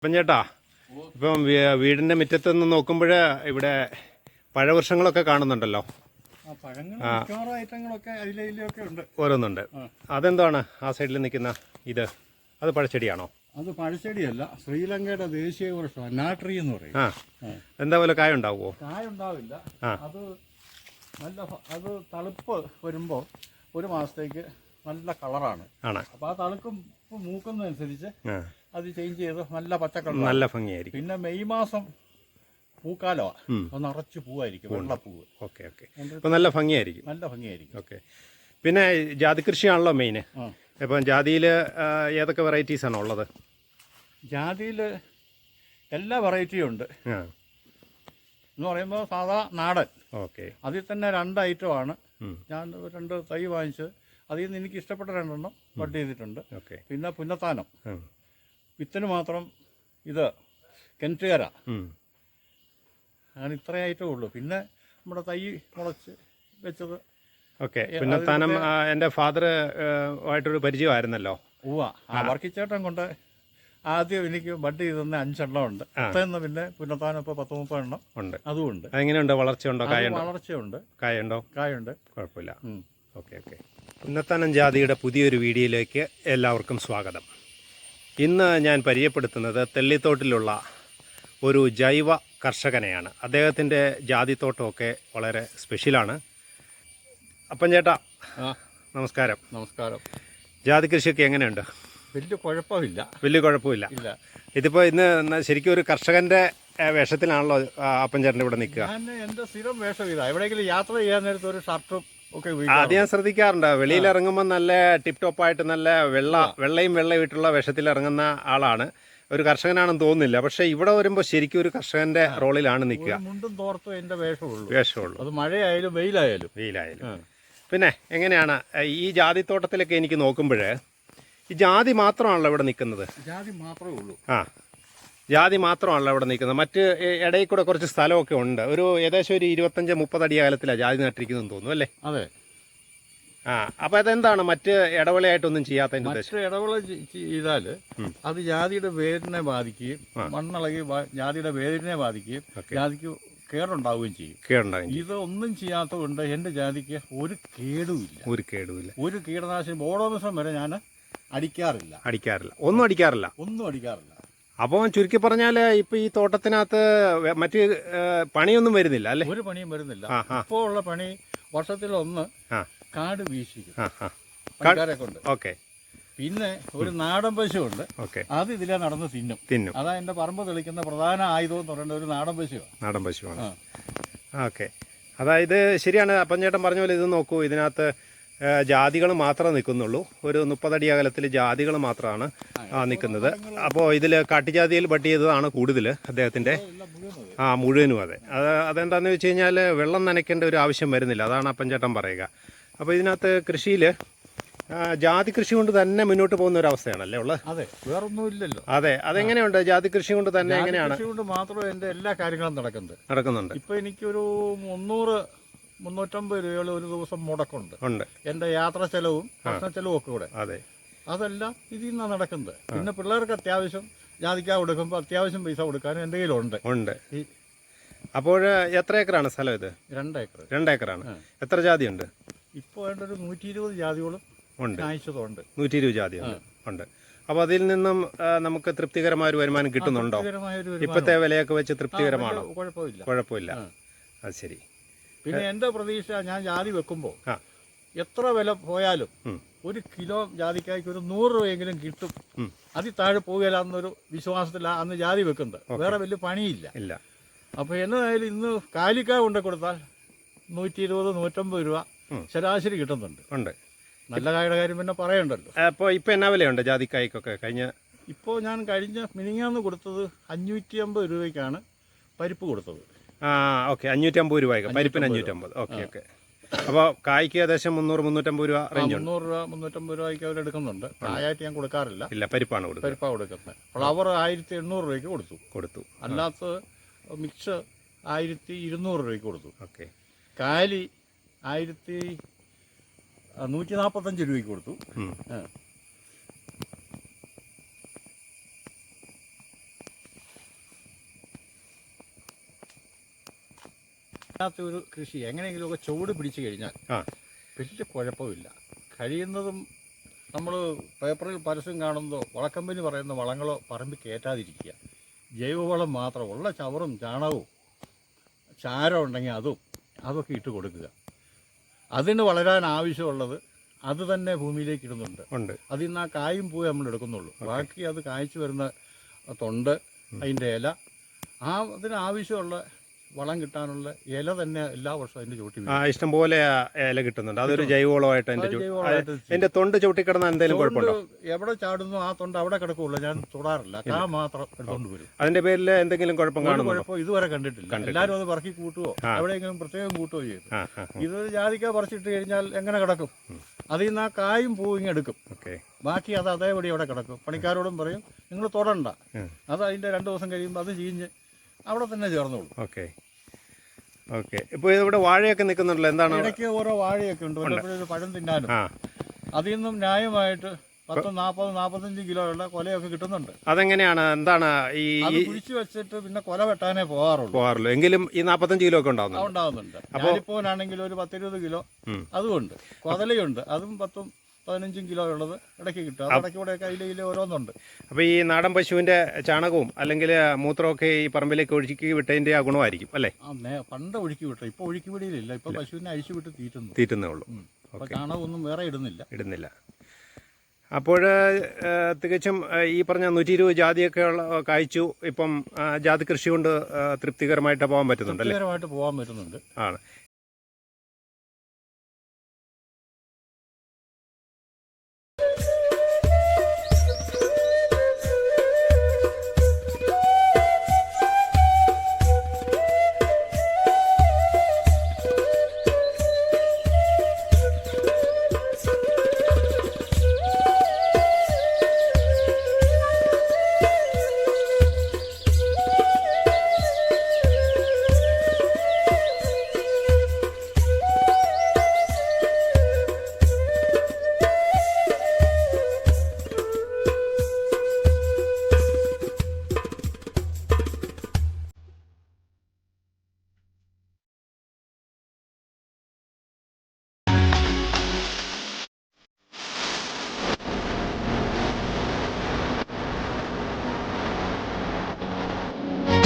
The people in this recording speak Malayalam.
ഇപ്പം ചേട്ടാ ഇപ്പം വീടിന്റെ മുറ്റത്ത് നിന്ന് നോക്കുമ്പോൾ ഇവിടെ പഴവൃക്ഷങ്ങളൊക്കെ കാണുന്നുണ്ടല്ലോ. ഓരോന്നുണ്ട്. അതെന്താണ് ആ സൈഡിൽ നിൽക്കുന്ന ഇത്? അത് പഴച്ചെടിയാണോ? അത് പഴച്ചെടിയല്ല ശ്രീലങ്കയുടെ ദേശീയ വൃക്ഷം നാട്രി എന്ന് പറയും. എന്താ പോലെ കായ ഉണ്ടാവുമോ കായ ഉണ്ടാവില്ല. അത് നല്ല അത് തളുപ്പ് വരുമ്പോൾ ഒരു മാസത്തേക്ക് നല്ല കളറാണ്. ആണ്. അപ്പോൾ ആ തളുക്കും മൂക്കുന്നതനുസരിച്ച് അത് ചേഞ്ച് ചെയ്ത് നല്ല പച്ചക്കളർ നല്ല ഭംഗിയായിരിക്കും. പിന്നെ മെയ് മാസം പൂക്കാലമാണ് ഒന്ന് നിറച്ച് പൂവായിരിക്കും വെള്ളപ്പൂവ്. Okay okay. നല്ല ഭംഗിയായിരിക്കും. നല്ല ഭംഗിയായിരിക്കും. ഓക്കെ. പിന്നെ ജാതി കൃഷിയാണല്ലോ മെയിന് ആ. ഇപ്പം ജാതിയിൽ ഏതൊക്കെ വെറൈറ്റീസ് ആണോ ഉള്ളത്? ജാതിയിൽ എല്ലാ വെറൈറ്റിയും ഉണ്ട്. എന്ന് പറയുമ്പോൾ സാധാ നാടൻ. ഓക്കെ. അതിൽ തന്നെ രണ്ട് ഐറ്റമാണ് ആണ്. ഞാൻ രണ്ട് തൈ വാങ്ങിച്ചത്. അതിൽ നിന്ന് എനിക്ക് ഇഷ്ടപ്പെട്ട രണ്ടെണ്ണം കട്ട് ചെയ്തിട്ടുണ്ട്. ഓക്കെ. പിന്നെ പുന്നത്താനം. വിത്തിന് മാത്രം ഇത് കിണറ്റുകര. അങ്ങനെ ഇത്രയേ ഐറ്റമേ ഉള്ളൂ പിന്നെ നമ്മുടെ തൈ മുളച്ച് വെച്ചത് ഓക്കെ. പിന്നെ താനം എന്റെ ഫാദർ ആയിട്ടൊരു പരിചയമായിരുന്നല്ലോ. ഉവ്വ. ആ വർക്കിച്ചേട്ടൻ കൊണ്ട് ആദ്യം എനിക്ക് ബഡ് ചെയ്ത് തന്നെ അഞ്ചെണ്ണം ഉണ്ട്. അത്തേന്ന് പിന്നെ പുന്നത്താനം ഇപ്പോൾ പത്ത് മുപ്പത് എണ്ണം ഉണ്ട്. അതുമുണ്ട് എങ്ങനെയുണ്ട് വളർച്ചയുണ്ടോ? കായുണ്ടോ? വളർച്ചയുണ്ട്. കായുണ്ടോ? കായുണ്ട്. കുഴപ്പമില്ല. Okay okay. ഉന്നത്താനം ജാതിയുടെ പുതിയൊരു വീഡിയോയിലേക്ക് എല്ലാവർക്കും സ്വാഗതം. ഇന്ന് ഞാൻ പരിചയപ്പെടുത്തുന്നത് തെള്ളിത്തോട്ടിലുള്ള ഒരു ജൈവ കർഷകനെയാണ്. അദ്ദേഹത്തിന്റെ ജാതിത്തോട്ടമൊക്കെ വളരെ സ്പെഷ്യലാണ് അപ്പം ചേട്ടാ നമസ്കാരം. നമസ്കാരം. ജാതി കൃഷിയൊക്കെ എങ്ങനെയുണ്ട്? വലിയ കുഴപ്പമില്ല. വലിയ കുഴപ്പമില്ല. ഇല്ല. ഇതിപ്പോൾ ഇന്ന് ശരിക്കും ഒരു കർഷകന്റെ വേഷത്തിലാണല്ലോ അപ്പൻ ചേട്ടന്റെ ഇവിടെ നിൽക്കുക. എന്റെ സ്ഥിരം വേഷം ഇതാണ് എവിടെയെങ്കിലും യാത്ര ചെയ്യാൻ നേരത്തെ ഒരു ഷർട്ടും ആദ്യം. ഞാൻ ശ്രദ്ധിക്കാറുണ്ട്. വെളിയിൽ ഇറങ്ങുമ്പോൾ നല്ല ടിപ് ടോപ്പായിട്ട് നല്ല വെള്ള വെള്ളയും വെള്ളയും ഇട്ടുള്ള വേഷത്തിൽ ഇറങ്ങുന്ന ആളാണ്. ഒരു കർഷകനാണെന്ന് തോന്നുന്നില്ല. പക്ഷെ ഇവിടെ വരുമ്പോൾ ശരിക്കും ഒരു കർഷകന്റെ റോളിലാണ് നിൽക്കുക. മുണ്ടും തോർത്തും എന്റെ വേഷമുള്ളൂ. വേഷമുള്ളൂ. അത് മഴയായാലും വെയിലായാലും. വെയിലായാലും. പിന്നെ എങ്ങനെയാണ് ഈ ഈ ജാതിത്തോട്ടത്തിലൊക്കെ എനിക്ക് നോക്കുമ്പോൾ ഈ ജാതി മാത്രമാണല്ലോ ഇവിടെ നിൽക്കുന്നത്? ജാതി മാത്രമേ ഉള്ളൂ. ആ. ജാതി മാത്രമാണല്ലോ ഇവിടെ നിൽക്കുന്നത്. മറ്റ് ഇടയിൽ കൂടെ കുറച്ച് സ്ഥലമൊക്കെ ഉണ്ട്. ഒരു ഏകദേശം ഒരു ഇരുപത്തഞ്ച് മുപ്പത് അടി അകലത്തിലാണ് ജാതി നട്ടിരിക്കുന്നതെന്ന് തോന്നുന്നു അല്ലേ? അതെ. ആ അപ്പൊ അതെന്താണ്? മറ്റ് ഇടവേളയായിട്ടൊന്നും ചെയ്യാത്ത മറ്റു ഇടവേള ചെയ്താൽ അത് ജാതിയുടെ വേരിനെ ബാധിക്കുകയും മണ്ണിളകി ജാതിയുടെ വേരിനെ ബാധിക്കുകയും. ജാതിക്ക് കേടുണ്ടാവുകയും ചെയ്യും. കേടുണ്ടാകും ഇത് ഒന്നും ചെയ്യാത്തത് കൊണ്ട് എന്റെ ജാതിക്ക് ഒരു കേടുമില്ല ഒരു കേടുമില്ല. ഒരു കീടനാശിനി ബോഡോമിസം വരെ ഞാൻ അടിക്കാറില്ല. അടിക്കാറില്ല. ഒന്നും അടിക്കാറില്ല. ഒന്നും അടിക്കാറില്ല. അപ്പോൾ ചുരുക്കി പറഞ്ഞാൽ ഇപ്പൊ ഈ തോട്ടത്തിനകത്ത് മറ്റ് പണിയൊന്നും വരുന്നില്ല അല്ലെ? ഒരു പണിയും വരുന്നില്ല. ഇപ്പോൾ ഉള്ള പണി വർഷത്തിൽ ഒന്ന് കാട് വീശിക്കും. പണിക്കാരെ കൊണ്ട്. ഓക്കെ. പിന്നെ ഒരു നാടൻ പശുവുണ്ട്. ഓക്കെ. അത് ഇതിലെ നടന്ന് തിന്നും. തിന്നും. അതാ എന്റെ പറമ്പ് തെളിക്കുന്ന പ്രധാന ആയുധം എന്ന് പറയുന്നത് ഒരു നാടൻ പശുവാണ്. നാടൻ പശുവാണ്. ഓക്കെ. അതായത് ശരിയാണ്. അപ്പം ചേട്ടൻ പറഞ്ഞ പോലെ ഇത് നോക്കൂ. ഇതിനകത്ത് ജാതികൾ മാത്രമേ നിൽക്കുന്നുള്ളൂ. ഒരു മുപ്പതടി അകലത്തിൽ ജാതികൾ മാത്രമാണ് നിൽക്കുന്നത്. അപ്പോൾ ഇതിൽ കാട്ടുജാതിയിൽ ബട്ട് ചെയ്തതാണ് കൂടുതൽ അദ്ദേഹത്തിന്റെ ആ മുഴുവനും അതെ. അത് അതെന്താണെന്ന് വെച്ച് കഴിഞ്ഞാൽ വെള്ളം നനയ്ക്കേണ്ട ഒരു ആവശ്യം വരുന്നില്ല. അതാണ് അപ്പഞ്ചേട്ടൻ പറയുക. അപ്പോൾ ഇതിനകത്ത് കൃഷിയിൽ ജാതി കൃഷി കൊണ്ട് തന്നെ മുന്നോട്ട് പോകുന്ന ഒരു അവസ്ഥയാണല്ലേ ഉള്ളത്? അതെ വേറൊന്നും ഇല്ലല്ലോ. അതെ അതെങ്ങനെയുണ്ട്? ജാതി കൃഷി കൊണ്ട് തന്നെ എങ്ങനെയാണ്? കൃഷി കൊണ്ട് മാത്രമേ എന്റെ എല്ലാ കാര്യങ്ങളും നടക്കുന്നത്. നടക്കുന്നുണ്ട്. ഇപ്പൊ എനിക്കൊരു മുന്നൂറ് മുന്നൂറ്റമ്പത് രൂപയോളം ഒരു ദിവസം മുടക്കുണ്ട്. ഉണ്ട്. എന്റെ യാത്ര ചെലവും ഭക്ഷണ ചെലവും ഒക്കെ കൂടെ അതെ. അതെല്ലാം ഇതിൽ നിന്നാണ് നടക്കുന്നത്. പിന്നെ പിള്ളേർക്ക് അത്യാവശ്യം ജാതിക്ക കൊടുക്കുമ്പോൾ അത്യാവശ്യം പൈസ കൊടുക്കാനും എന്റെ കയ്യിലുണ്ട്. ഉണ്ട്. അപ്പോൾ എത്ര ഏക്കറാണ് സ്ഥലം ഇത്? രണ്ട് ഏക്കർ രണ്ട് ഏക്കറാണ് എത്ര ജാതിയുണ്ട്? ഇപ്പോൾ വേണ്ട ഒരു നൂറ്റി ഇരുപത് ജാതികളും ഉണ്ട്. ആഴ്ചതുണ്ട് നൂറ്റി ഇരുപത് ജാതി ഉണ്ട്. അപ്പോൾ അതിൽ നിന്നും നമുക്ക് തൃപ്തികരമായ ഒരു വരുമാനം കിട്ടുന്നുണ്ടോ. ഇപ്പോഴത്തെ വിലയൊക്കെ വെച്ച് തൃപ്തികരമാണോ? കുഴപ്പമില്ല. കുഴപ്പമില്ല. അത് ശരി. പിന്നെ എന്റെ പ്രതീക്ഷ ഞാൻ ജാതി വെക്കുമ്പോൾ എത്ര വില പോയാലും ഒരു കിലോ ജാതിക്കായ്ക്ക് ഒരു നൂറ് രൂപയെങ്കിലും കിട്ടും. അതി അതിൽ താഴെ പോവുകയില്ല എന്നൊരു വിശ്വാസത്തിലാണ് അന്ന് ജാതി വെക്കുന്നത്. വേറെ വലിയ പണിയില്ല. ഇല്ല. അപ്പോൾ എന്നായാലും ഇന്ന് കാലിക്കായ കൊണ്ട് കൊടുത്താൽ നൂറ്റി ഇരുപത് നൂറ്റമ്പത് രൂപ ശരാശരി കിട്ടുന്നുണ്ട്. ഉണ്ട്. നല്ല കായുടെ കാര്യം പിന്നെ പറയണ്ടല്ലോ. അപ്പോൾ ഇപ്പോൾ എന്നാ വിലയുണ്ട് ജാതിക്കായ്ക്കൊക്കെ? കഴിഞ്ഞ ഇപ്പോൾ ഞാൻ കഴിഞ്ഞ മിനിങ്ങാന്ന് കൊടുത്തത് അഞ്ഞൂറ്റി അമ്പത് രൂപയ്ക്കാണ് പരിപ്പ് കൊടുത്തത്. ആ ഓക്കെ. അഞ്ഞൂറ്റമ്പത് രൂപയ്ക്ക് പരിപ്പിന് അഞ്ഞൂറ്റമ്പത്. Okay okay. അപ്പോൾ കായ്ക്ക് ഏകദേശം മുന്നൂറ് മുന്നൂറ്റമ്പത് രൂപ റേഞ്ച് ഉണ്ട്. മുന്നൂറ് രൂപ മുന്നൂറ്റമ്പത് രൂപയ്ക്ക് അവർ എടുക്കുന്നുണ്ട്. കായായിട്ട് ഞാൻ കൊടുക്കാറില്ല. ഇല്ല പരിപ്പാണ് കൊടുത്തത് പരിപ്പാണ് കൊടുക്കുന്നത്. ഫ്ലവർ ആയിരത്തി എണ്ണൂറ് രൂപയ്ക്ക് കൊടുത്തു. കൊടുത്തു. അല്ലാത്ത മിക്സ് ആയിരത്തി ഇരുന്നൂറ് രൂപയ്ക്ക് കൊടുത്തു. ഓക്കെ. കാലി ആയിരത്തി നൂറ്റി നാൽപ്പത്തഞ്ച് രൂപയ്ക്ക് കൊടുത്തു. അതിനകത്ത് ഒരു കൃഷി എങ്ങനെയെങ്കിലുമൊക്കെ ചുവട് പിടിച്ചു കഴിഞ്ഞാൽ വലിയ കുഴപ്പമില്ല. കഴിയുന്നതും നമ്മൾ പേപ്പറിൽ പരസ്യം കാണുന്നതോ വളക്കമ്പനി പറയുന്ന വളങ്ങളോ പറമ്പ് കയറ്റാതിരിക്കുക. ജൈവവളം മാത്രം ഉള്ള ചവറും ചാണകവും ചാരം ഉണ്ടെങ്കിൽ അതും അതൊക്കെ ഇട്ട് കൊടുക്കുക. അതിന് വളരാൻ ആവശ്യമുള്ളത് അത് തന്നെ ഭൂമിയിലേക്ക് ഇടുന്നുണ്ട്. ഉണ്ട്. അതിൽ നിന്ന് ആ കായും പോയി നമ്മൾ എടുക്കുന്നുള്ളൂ. ബാക്കി അത് കായ്ച്ചു വരുന്ന തൊണ്ട് അതിന്റെ ഇല ആ അതിന് ആവശ്യമുള്ള വളം കിട്ടാനുള്ള ഇല തന്നെ എല്ലാ വർഷവും അതിന്റെ ചൂട്ടി ആ ഇഷ്ടം പോലെ ഇല കിട്ടുന്നുണ്ട്. അതൊരു ജൈവവളമായിട്ട് ചു- ജൈവവളമായിട്ട് അത് എന്റെ തൊണ്ട് ചവിട്ടിക്കിടന്നാൽ എന്തെങ്കിലും കുഴപ്പമുണ്ടോ? എവിടെ ചാടുന്നു ആ തൊണ്ട് അവിടെ കിടക്കുള്ളൂ. ഞാൻ തൊടാറില്ല കാ മാത്രം എടുത്തോണ്ട് വരും. അതിന്റെ പേരിൽ എന്തെങ്കിലും കുഴപ്പം ഒരു കാണുന്നുണ്ടോ? കുഴപ്പം ഇതുവരെ കണ്ടിട്ടില്ല. എല്ലാവരും അത് പറക്കി കൂട്ടുവോ. എവിടെയെങ്കിലും പ്രത്യേകം കൂട്ടുകയോ ചെയ്തു? ആ ആ ഇതൊരു ജാതിക്ക പറിച്ചിട്ട് കഴിഞ്ഞാൽ എങ്ങനെ കിടക്കും? അതിൽ നിന്ന് ആ കായും പൂവും ഇങ്ങ് എടുക്കും. ഓക്കെ. ബാക്കി അത് അതേപടി അവിടെ കിടക്കും. പണിക്കാരോടും പറയും നിങ്ങൾ തൊടണ്ട. ഉം. അത് അതിന്റെ രണ്ട് ദിവസം കഴിയുമ്പോൾ അത് ചീഞ്ഞ് അവിടെ തന്നെ ചേർന്നോളൂ. ഓക്കെ. ഓക്കെ. ഇപ്പോൾ ഇവിടെ വാഴയൊക്കെ നിൽക്കുന്നുണ്ടല്ലോ. എന്താണ്? ഇടയ്ക്ക് ഓരോ വാഴയൊക്കെ ഉണ്ട്. വല്ലപ്പോഴും പഴം തിന്നാനും. അതിൽ നിന്നും ന്യായമായിട്ട് പത്ത് നാൽപ്പത് നാൽപ്പത്തഞ്ച് കിലോയുള്ള കൊലയൊക്കെ കിട്ടുന്നുണ്ട്. അതെങ്ങനെയാണ്? എന്താണ് ഈ കുഴിച്ചു വെച്ചിട്ട് പിന്നെ കൊല വെട്ടാനേ പോകാറുള്ളൂ. പോകാറുള്ളൂ. എങ്കിലും ഈ നാൽപ്പത്തഞ്ച് കിലോ ഒക്കെ ഉണ്ടാവുന്നുണ്ട്. ഉണ്ടാവുന്നുണ്ട്. ഞാനിപ്പോനാണെങ്കിൽ ഒരു പത്തിരുപത് കിലോ അതും അതുമുണ്ട് കൊതലയുണ്ട്. അതും പത്തും പതിനഞ്ചും കിലോ ഉള്ളത് ഇടയ്ക്ക് കിട്ടും. അത് ഇടയ്ക്ക് കൂടെ കയ്യിലെ ഓരോന്നുണ്ട്. അപ്പോൾ ഈ നാടൻ പശുവിന്റെ ചാണകവും അല്ലെങ്കിൽ മൂത്രമൊക്കെ ഈ പറമ്പിലേക്ക് ഒഴുക്കി വിട്ടതിന്റെ ആ ഗുണമായിരിക്കും അല്ലേ? ആ നേ പണ്ട് ഒഴുക്കി വിട്ടു. ഇപ്പോൾ ഒഴുക്കി വിടിയിലില്ല ഇപ്പോൾ പശുവിനെ അഴിച്ചു വിട്ട് തീറ്റുന്നു. തീറ്റുന്നേ ഉള്ളൂ. അപ്പോൾ അപ്പൊ ചാണകമൊന്നും വേറെ ഇടുന്നില്ല. ഇടുന്നില്ല. അപ്പോൾ തികച്ചും ഈ പറഞ്ഞ നൂറ്റി ഇരുപത് ജാതിയൊക്കെ ഉള്ള കായ്ച്ചു. ഇപ്പം ജാതി കൃഷി കൊണ്ട് തൃപ്തികരമായിട്ട് പോകാൻ പറ്റുന്നുണ്ട് തൃപ്തികരമായിട്ട് പോകാൻ പറ്റുന്നുണ്ട്. ആണ്.